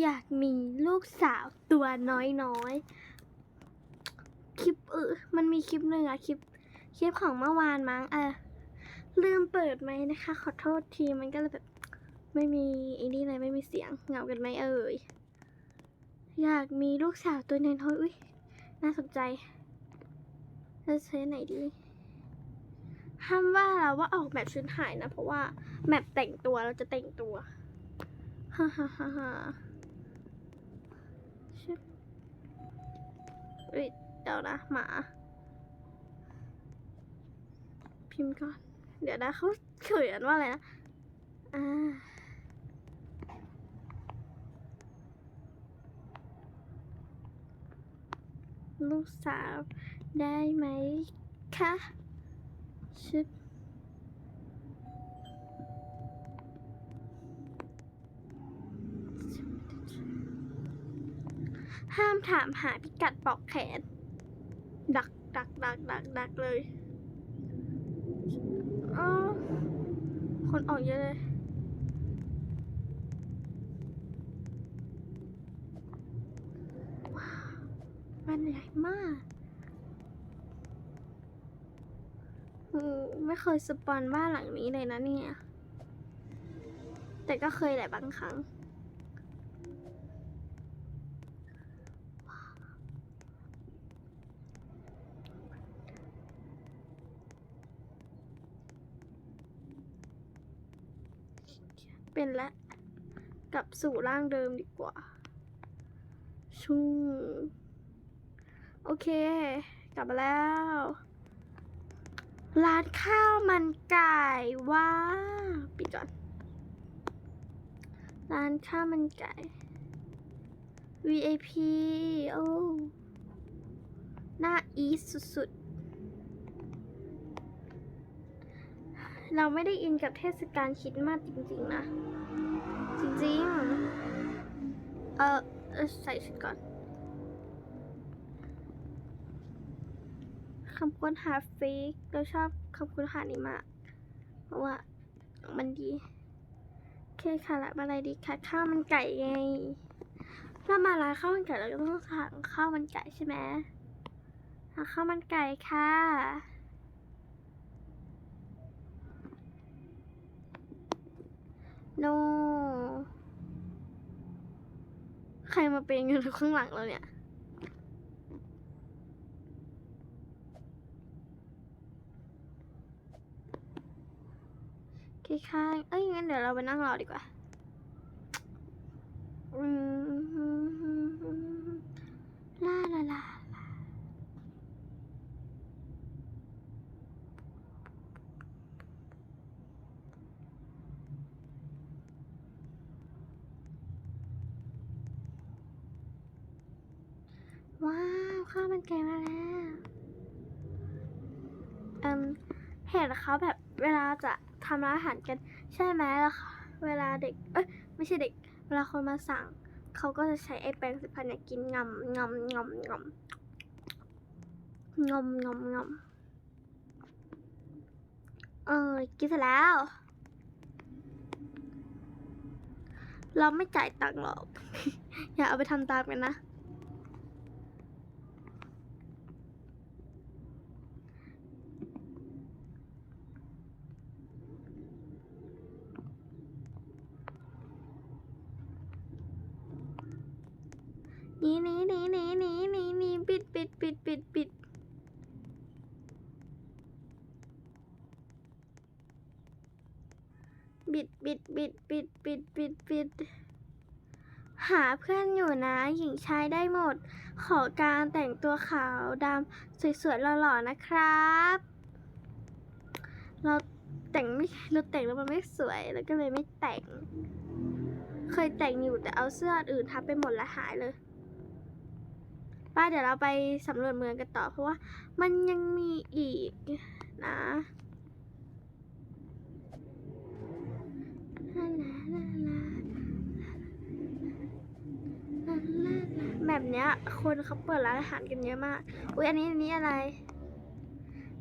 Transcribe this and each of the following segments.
อยากมีลูกสาวตัวน้อยๆ คลิปเออมันมีคลิปหนึ่งอะคลิป คลิปของเมื่อวานมั้งเออลืมเปิดไหมนะคะ ขอโทษทีมันก็เลยแบบ ไม่มีไอ้นี่เลยไม่มีเสียงเหงากันไหมเอ่ยอยากมีลูกสาวตัวน้อยๆอุ้ยน่าสนใจเราใช้ไหนดีห้ามว่าเราว่าออกแบบชุดหายนะ เพราะว่าแมปแต่งตัวเราจะแต่งตัวฮ่าฮ่าฮ่า ชึบเอ้ยเดี๋ยวนะหมา พิมพ์ก่อน เดี๋ยวนะเขาเขียนว่าอะไรนะอ่าลูกสาวได้ไหมคะชึบ ห้ามถามหาพิกัดปอกแขน ดักดักดักดักดักเลยอ๋อคนออกเยอะเลย ว้าวบ้านใหญ่มากไม่เคยสปอนบ้านหลังนี้เลยนะเนี่ย แต่ก็เคยหละบางครั้ง เป็นและกลับสู่ร่างเดิมดีกว่าชุ่งโอเค กลับมาแล้ว ร้านข้าวมันไก่ว้าปิดก่อน ร้านข้าวมันไก่ VIP โอ้หน่าอีสุดๆ เราไม่ได้อินกับเทศกาลคริดมากจริงๆนะ จริงๆ เออใส่ชุดก่อนคำค้นหาเฟกเราชอบคำค้นหานี้มากเพราะว่ามันดีเคค่ะล้วอะไรดีค่ะข้าวมันไก่ไงเรามาร้านข้าวมันไก่เราก็ต้องสั่งข้าวมันไก่ใช่ไหมข้าวมันไก่ค่ะ โนใครมาเป็นอยู่ข้างหลังเราเนี่ยข้างๆเอ้ยงั้นเดี๋ยวเราไปนั่งรอดีกว่า อืมลาลาลาลา ว้าวข้าวมันไก่มาแล้วเอืมเห็นเขาแบบเวลาจะทำร้านอาหารกัน ใช่ไหมล่ะเวลาเด็ก เอ้ยไม่ใช่เด็ก เวลาคนมาสั่ง เขาก็จะใช้ไอ้แปรงสีฟันเนี่ยกินงำงำงำงำงำงำงำเออกินเสร็จแล้ว เราไม่จ่ายตังค์หรอก อย่าเอาไปทำตามกันนะ หนีหนีหนีหนีหนีหนีหนีปิดปิดปิดปิดปิดบิดบิดบิดปิดปิดปิดปิดหา เพื่อนอยู่นะ หญิงชายได้หมด ขอการแต่งตัวขาวดำสวยๆหล่อๆนะครับ เราแต่งไม่เราแต่งแล้วมันไม่สวยแล้วก็เลยไม่แต่ง เคยแต่งอยู่แต่เอาเสื้ออื่นทับไปหมดแล้วหายเลยป้าเดี๋ยวเราไปสำรวจเมืองกันต่อเพราะว่า มันยังมีอีกนะ ลาลาลาลาลาลาลาแบบเนี้ย คนเขาเปิดร้านอาหารกันเยอะมาก อุ๊ยอันนี้อันนี้อะไร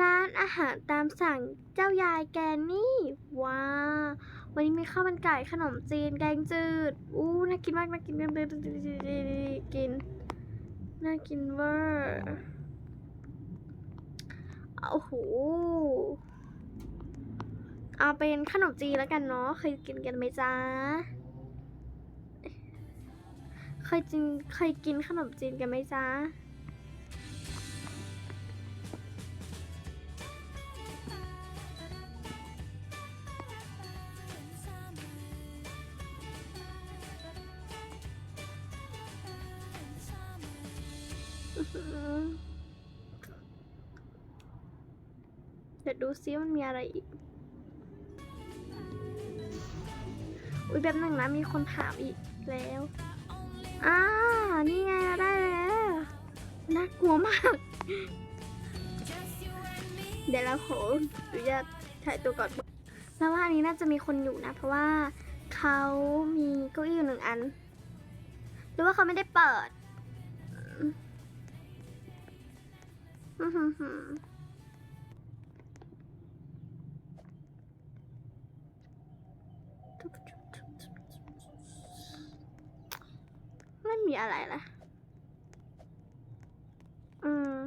ร้านอาหารตามสั่งเจ้ายายแกนี่ว้าววันนี้มีข้าวมันไก่ขนมจีนแกงจืดอู้น่ากินมากน่ากินน่ากินกินน่ากินเวอร์โอ้โหเอาเป็นขนมจีนแล้วกันเนาะเคยกินกันไหมจ๊ะ ยกินเคยกินขนมจีนกันไหมจ๊ะ เดี๋ยวดูซิมันมีอะไรอีก อุ้ยแบบหนึ่งนะมีคนถามอีกแล้ว อ่านี่ไงเราได้แล้วน่ากลัวมาก เดี๋ยวเราขออนุญาตถ่ายตัวก่อนแล้วว่าอันนี้น่าจะมีคนอยู่นะ เพราะว่าเขามีเก้าอี้อยู่หนึ่งอัน หรือว่าเขาไม่ได้เปิด อืม ไม่มีอะไรละอืม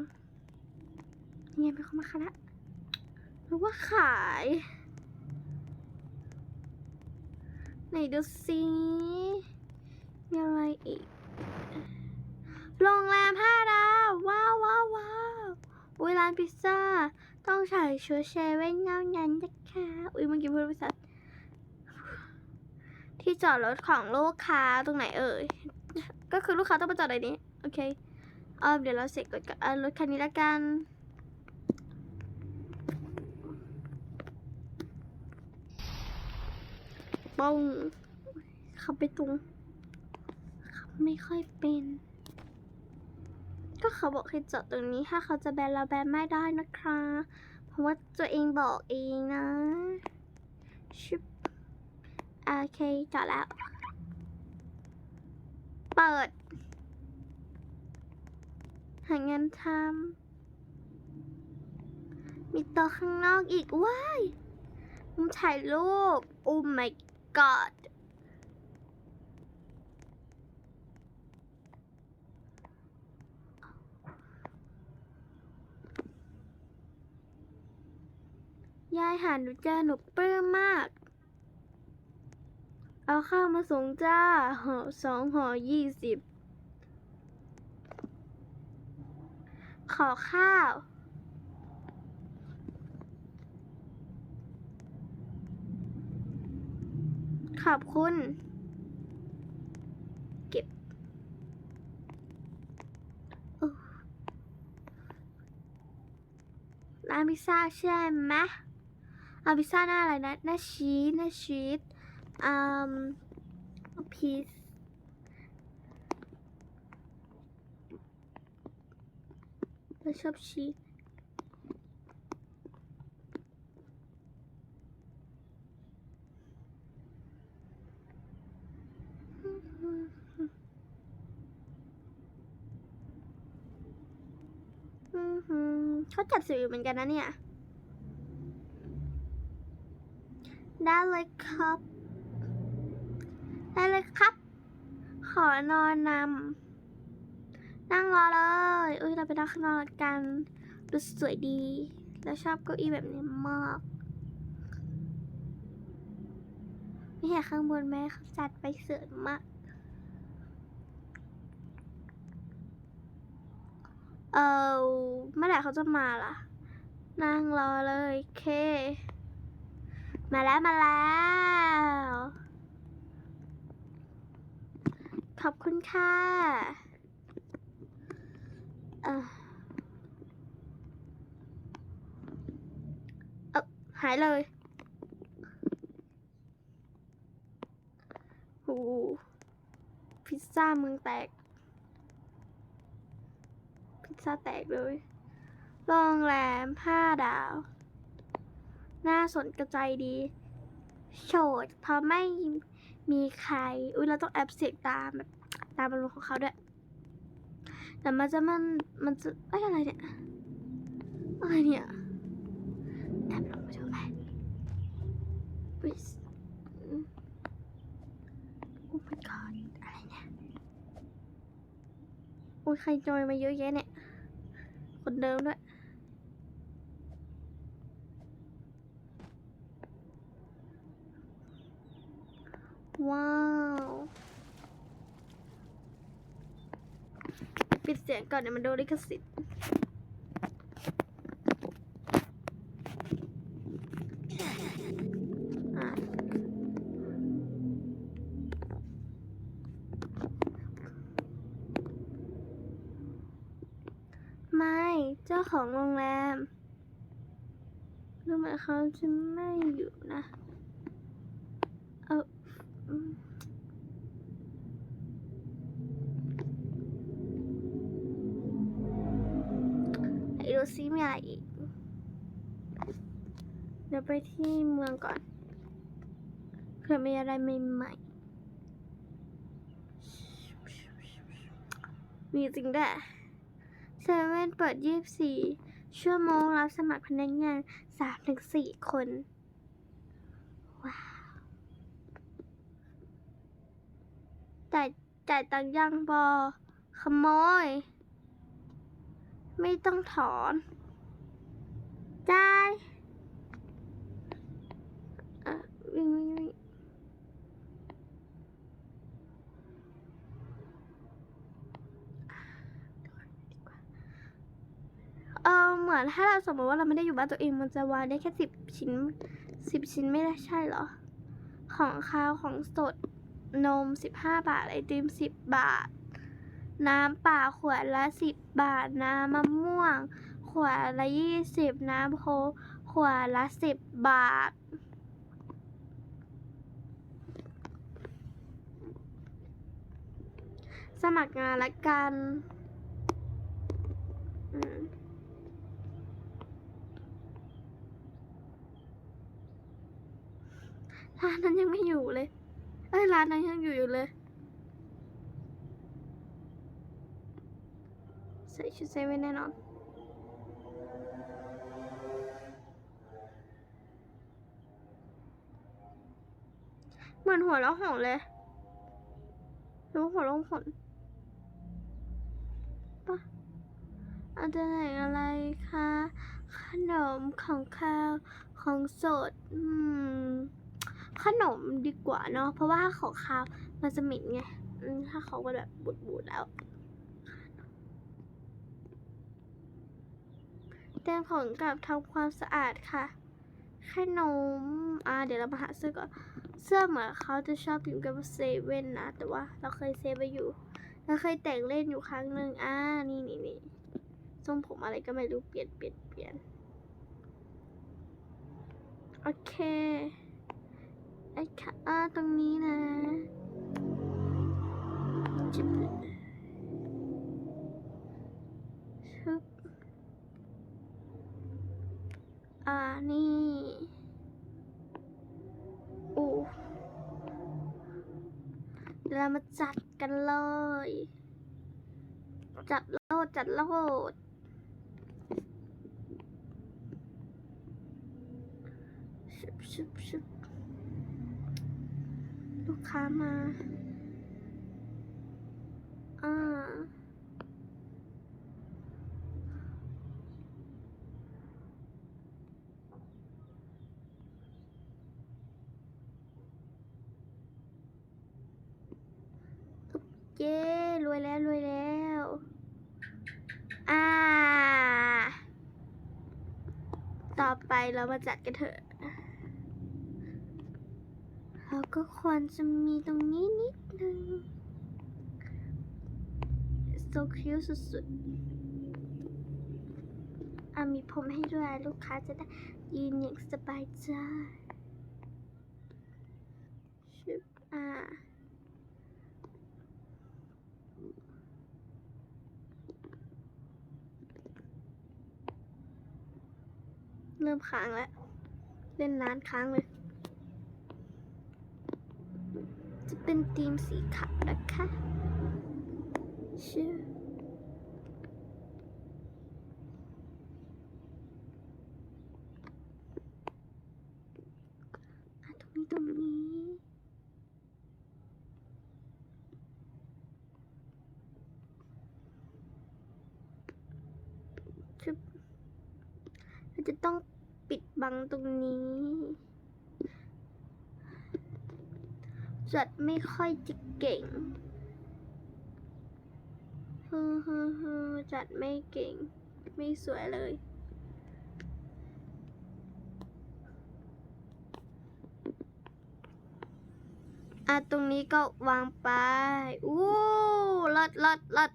เนี่ยเป็นคนมาคะละหรือว่าขาย ไหนดูสิมีอะไรอีก โรงแรมห้าดาวว้าวว้าวว้าวอุ้ยร้านพิซซ่า ต้องใส่ชุดเชเว่นเงานั้นนะคะอุ้ยเมื่อกี้พูดภาษาที่จอดรถของลูกค้าตรงไหนเอ่ย ก็คือลูกค้าต้องมาจอดในนี้ โอเคเออเดี๋ยวเราเสร็จก่อนกับรถคันนี้ละกันป้องขับไปตรงขับไม่ค่อยเป็น ก็เขาบอกให้จอดตรงนี้ ถ้าเขาจะแบนเราแบนไม่ได้นะคะ เพราะว่าตัวเองบอกเองนะชิบโอเคจอดแล้ว เปิด หางานทำมีโต๊ะข้างนอกอีกว้ายมุมถ่ายรูปโอ้ my god ยายหาหนูเจอหนูปลื้มมาก เอาข้าวมาส่งจ้าห่อสองห่อยี่สิบ ขอข้าว ขอบคุณ เก็บโอ้ร้านพิซซ่าใช่ไหมเอาพิซซ่าหน้าอะไรนะ หน้าชีสหน้าชีส อืมพีซเราชอบชีสอือหือเขาจัดสวยอยู่เหมือนกันนะเนี่ย ได้เลยครับ ได้เลยครับ ขอนอนนำนั่งรอเลย อุ้ยเราไปนั่งข้างนอกกันดูสวยดีแล้วชอบเก้าอี้แบบนี้มากไม่เห็นข้างบนแม่เขาจัดไปเสวยมมาก เออเมื่อไหร่เขาจะมาล่ะ นั่งรอเลย เค มาแล้วมาแล้ว ข อบคุณค่ะเออเอหายเลยโอ้พิซซ่ามึงแตก พิซซ่าแตกเลย โรงแรมห้าดาว น่าสนกระใจดี โฉดเพราะไม่มีใคร อุ้ยเราต้องแอบเสียงตามแบบ ตามอารมณ์ของเขาด้วย แต่มันจะมันมันจะเอ้อะไรเนี่ยอะไรเนี่ยแอบลงไปดูไหมอุ๊ย my god อะไรเนี่ย โอ้ยใครจอยมาเยอะแยะเนี่ย คนเดิมด้วยว้าว ปิด เสียงก่อนเดี๋ยวมันโดนลิขสิทธิ์ไม่เจ้าของโรงแรมดูเหมเขาจะไม่อยู่นะ เดี๋ยวไปที่เมืองก่อนเผื่อมีอะไรใหม่ๆ มีจริงด้เซเว่นเปิด 24 ชั่วโมงรับสมัครพนักงาน 3-4 คน ว้าวจ่ายจ่ายตังค์ยังบอขโมย ไม่ต้องถอน จ่ายเอ่อเออเหมือนถ้าเราสมมติว่าเราไม่ได้อยู่บ้านตัวเองมันจะวางได้แค่สิบชิ้นสิบชิ้นไม่ได้ใช่เหรอ ของข้าวของสดนม15บห้าบาท ไอติม10บบาท น้ำป่าขวดละ10บบาท น้ำมะม่วง วดละ20น้ำโค้กขวดละ10บบาท สมัครงานละกันร้านนั้นยังไม่อยู่เลย เอ้ยร้านนั้นยังอยู่อยู่เลย ใส่ชุดเซเว่นแน่นอน มือนหัวแล้วหงเลยรู้หัวล้วหนปะอาจจะไหนอะไรคะ ขนมของข้าวของสด อืม ขนมดีกว่าเนาะ เพราะว่าของข้าวมันจะหม็นไงอืมถ้าเขาก็แบบบูดๆแล้วเตรียมของกับทำความสะอาดค่ะ ขนม อ่า เดี๋ยวเรามาหาเสื้อก่อน เสื้อเหมือนเขาจะชอบพิมพ์กับเซเว่นนะ แต่ว่าเราเคยเซฟไว้อยู่ เราเคยแต่งเล่นอยู่ครั้งหนึ่งอ่านี่นี่นี่ทรงผมอะไรก็ไม่รู้เปลี่ยนเปลี่ยนเปลี่ยนโอเคไอ้ค่ะอ่าตรงนี้นะจิบชุบอ่านี่ อ้เดี๋ยวเรามาจัดกันเลย จัดโลดจัดโลดชุบชุบชุบลูกค้ามา เย้รวยแล้วรวยแล้ว อ่า ต่อไป เรามาจัดกันเถอะเราก็ควรจะมีตรงนี้นิดนึง so cute สุดๆอะมีผมให้ด้วยลูกค้าจะได้ยืนอย่างสบายใจชึบอ่า ริ่มค้างแล้ว เล่นนานค้างเลย จะเป็นธีมสีขาวนะคะชื่ออะตรงนี้ตรงนี้ จะต้องปิด บังตรงนี้จัดไม่ค่อยจะเก่งฮึฮึฮึจัดไม่เก่ง ไม่สวยเลย อะ ตรงนี้ก็วางไป อู้ลดลดลด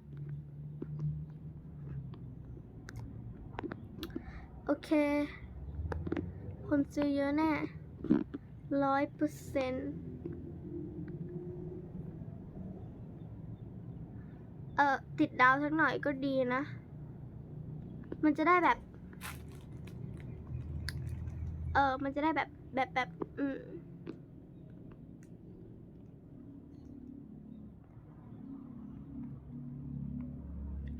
โอเค คนซื้อเยอะแน่ร้อยเปอร์เซ็นต์เออติดดาวสักหน่อยก็ดีนะ มันจะได้แบบ เออมันจะได้แบบแบบแบบ อืม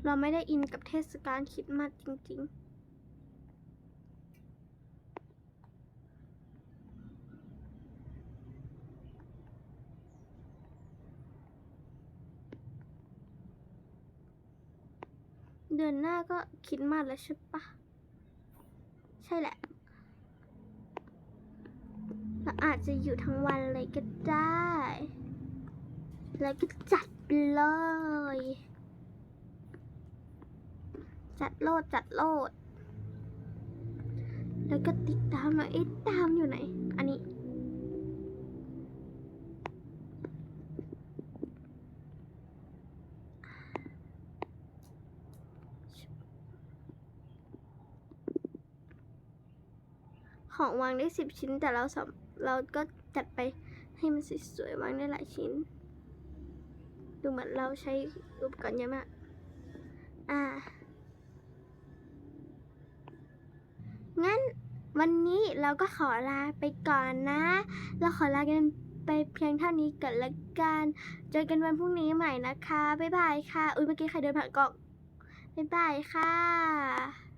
เราไม่ได้อินกับเทศกาลคริดมาสจริง ๆ เดือนหน้าก็คิดมาสแล้วใช่ปะใช่แหละเราอาจจะอยู่ทั้งวันเลยก็ได้ แล้วก็จัดเลย จัดโลดจัดโลด แล้วก็ติดตามหน่อยเอ๊ะตามอยู่ไหน อันนี้ ของวางได้สิบชิ้น แต่เราสเราก็จัดไปให้มันสวยๆวางได้หลายชิ้น ดูเหมือนเราใช้อุปกรณ์เยอะมาก อ่า งั้นวันนี้เราก็ขอลาไปก่อนนะ เราขอลากันไปเพียงเท่านี้ก่อนละกัน เจอกันวันพรุ่งนี้ใหม่นะคะ บ๊ายบายค่ะ อุ้ยเมื่อกี้ใครเดินผ่านกล้องบ๊ายบายค่ะ